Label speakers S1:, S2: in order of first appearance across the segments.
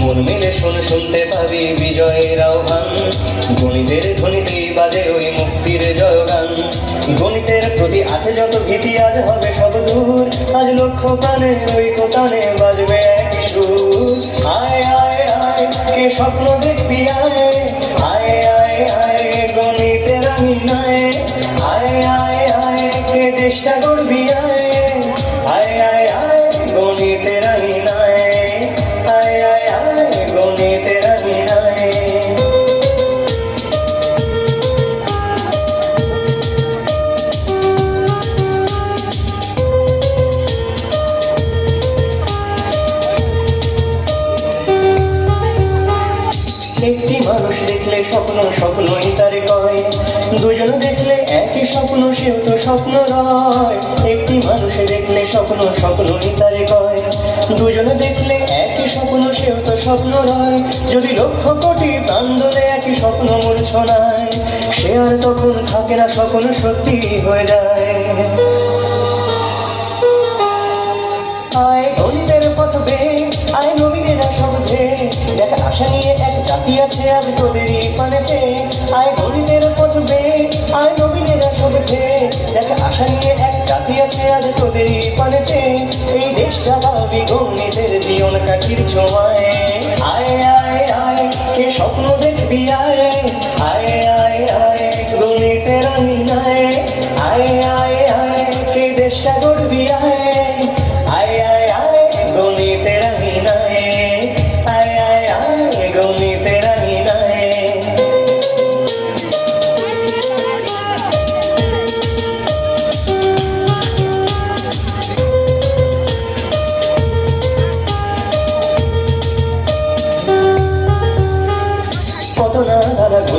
S1: মন মেলে শোন, শুনতে পাবি বিজয়ের আহ্বান। গণিতের ধ্বনিতে বাজে ওই মুক্তির জয়গান। গণিতের প্রতি আছে যত ভীতি, আজ হবে সব দূর। আজ লক্ষ্য কানে ওই কোতানে বাজবে এক সুর। আয় আয় আয়, কে স্বপ্ন দেখবি, আয় স্বপ্ন স্বপ্ন তারে কয়। দুজন দেখলে একই স্বপ্ন, সেও তো স্বপ্ন রয় একটি মানুষে দেখলে স্বপ্ন স্বপ্ন তারে কয়। দুজন দেখলে একই স্বপ্ন, সেও তো স্বপ্ন রয় যদি লক্ষ কোটি প্রাণ দোলে একই স্বপ্ন মূর্ছনায়, সে আর তখন থাকে না, স্বপ্ন সত্যি হয়ে যায়। আশা এক জাতি আছে আজ তোদেরই পানেছে। এই দেশ ভাবি গণিতের জীবন কাঠির ছোঁয়ায়। আয় আয় আয়, কে স্বপ্ন দেখবি, আয় আয়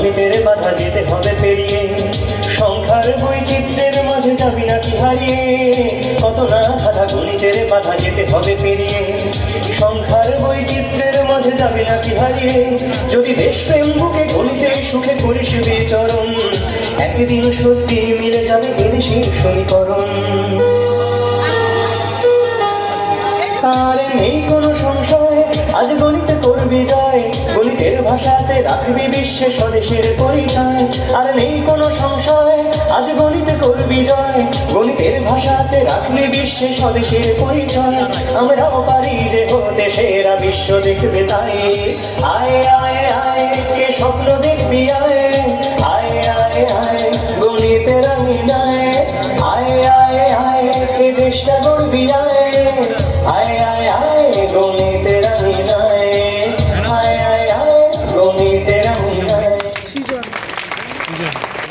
S1: গণিতের বাধা যেতে হবে পেরিয়ে। সংখ্যার বৈচিত্র্যের মাঝে যাবি নাকি হারিয়ে? কত না দাদা গণিতের বাধা যেতে হবে পেরিয়ে। সংখ্যার বৈচিত্র্যের মাঝে যাবি নাকি হারিয়ে? যদি দেশপ্রেম বুকে গণিতে সুখে করিস বিচরণ, একদিন সত্যি মিলে যাবে এদেশের সমীকরণ। ভাষাতে রাখবি বিশ্বে স্বদেশের পরিচয়। আর নেই কোনো সংশয়, আজ গণিতে করবি জয়। গণিতের ভাষাতে রাখবি বিশ্বে স্বদেশের পরিচয়। আমরাও পারি যে হতে সেরা বিশ্ব দেখবে তাই। আয় আয় আয়, কে স্বপ্ন দেখবি, আয়। আয় আয় আয়, গণিতের নাই আয় আয় আয়, কে দেশটা গড়বি, আয়।